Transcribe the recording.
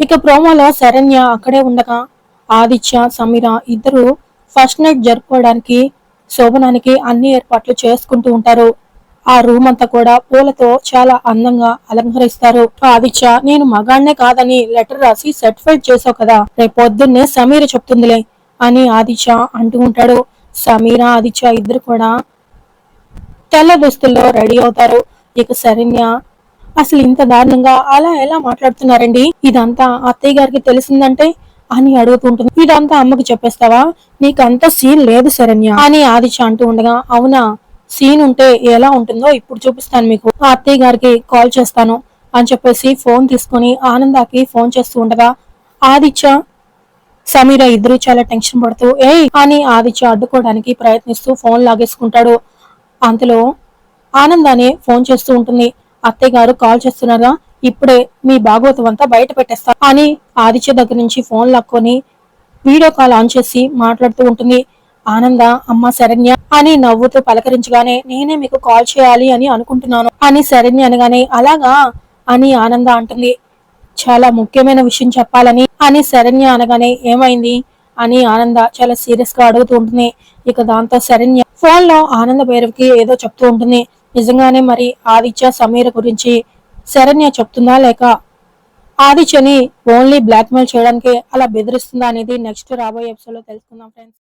ఇక ప్రోమోలో శరణ్య అక్కడే ఉండగా ఆదిత్య సమీర ఇద్దరు ఫస్ట్ నైట్ జరుపుకోవడానికి శోభనానికి అన్ని ఏర్పాట్లు చేసుకుంటూ ఉంటారు. ఆ రూమ్ అంతా కూడా పూలతో చాలా అందంగా అలంకరిస్తారు. ఆదిత్య నేను మగాణ్ణే కాదని లెటర్ రాసి సర్టిఫైడ్ చేసావు కదా రేపొద్దున్నే సమీర చెప్తుందిలే అని ఆదిత్య అంటూ ఉంటాడు. సమీర ఆదిత్య ఇద్దరు కూడా తెల్ల దుస్తుల్లో రెడీ అవుతారు. ఇక శరణ్య అసలు ఇంత దారుణంగా అలా ఎలా మాట్లాడుతున్నారండి? ఇదంతా అత్తయ్య గారికి తెలిసిందంటే అని అడుగుతుంటుంది. ఇదంతా అమ్మకి చెప్పేస్తావా? నీకంత సీన్ లేదు శరణ్య అని ఆదిత్య అంటూ ఉండగా అవునా? సీన్ ఉంటే ఎలా ఉంటుందో ఇప్పుడు చూపిస్తాను మీకు. ఆ అత్తయ్య గారికి కాల్ చేస్తాను అని చెప్పేసి ఫోన్ తీసుకుని ఆనందాకి ఫోన్ చేస్తూ ఉండగా ఆదిత్య సమీర ఇద్దరు చాలా టెన్షన్ పడుతూ ఏ అని ఆదిత్య అడ్డుకోవడానికి ప్రయత్నిస్తూ ఫోన్ లాగేసుకుంటాడు. అంతలో ఆనందాన్ని ఫోన్ చేస్తూ ఉంటుంది. అత్తయ్య గారు కాల్ చేస్తున్నారా? ఇప్పుడే మీ భాగవతం అంతా బయట పెట్టేస్తా అని ఆదిత్య దగ్గర నుంచి ఫోన్ లాక్కొని వీడియో కాల్ ఆన్ చేసి మాట్లాడుతూ ఉంటుంది. ఆనంద అమ్మ శరణ్య అని నవ్వుతూ పలకరించగానే నేనే మీకు కాల్ చేయాలి అని అనుకుంటున్నాను అని శరణ్య అనగానే అలాగా అని ఆనంద అంటుంది. చాలా ముఖ్యమైన విషయం చెప్పాలని అని శరణ్య అనగానే ఏమైంది? అని ఆనంద చాలా సీరియస్గా అడుగుతూ ఉంటుంది. ఇక దాంతో శరణ్య ఫోన్లో ఆనంద భైరవ్కి ఏదో చెప్తూ ఉంటుంది. నిజంగానే మరి ఆదిత్య సమీర గురించి శరణ్య చెప్తుందా లేక ఆదిత్యని ఓన్లీ బ్లాక్మెయిల్ చేయడానికి అలా బెదిరిస్తుందా అనేది నెక్స్ట్ రాబోయే ఎపిసోడ్లో తెలుసుకుందాం ఫ్రెండ్స్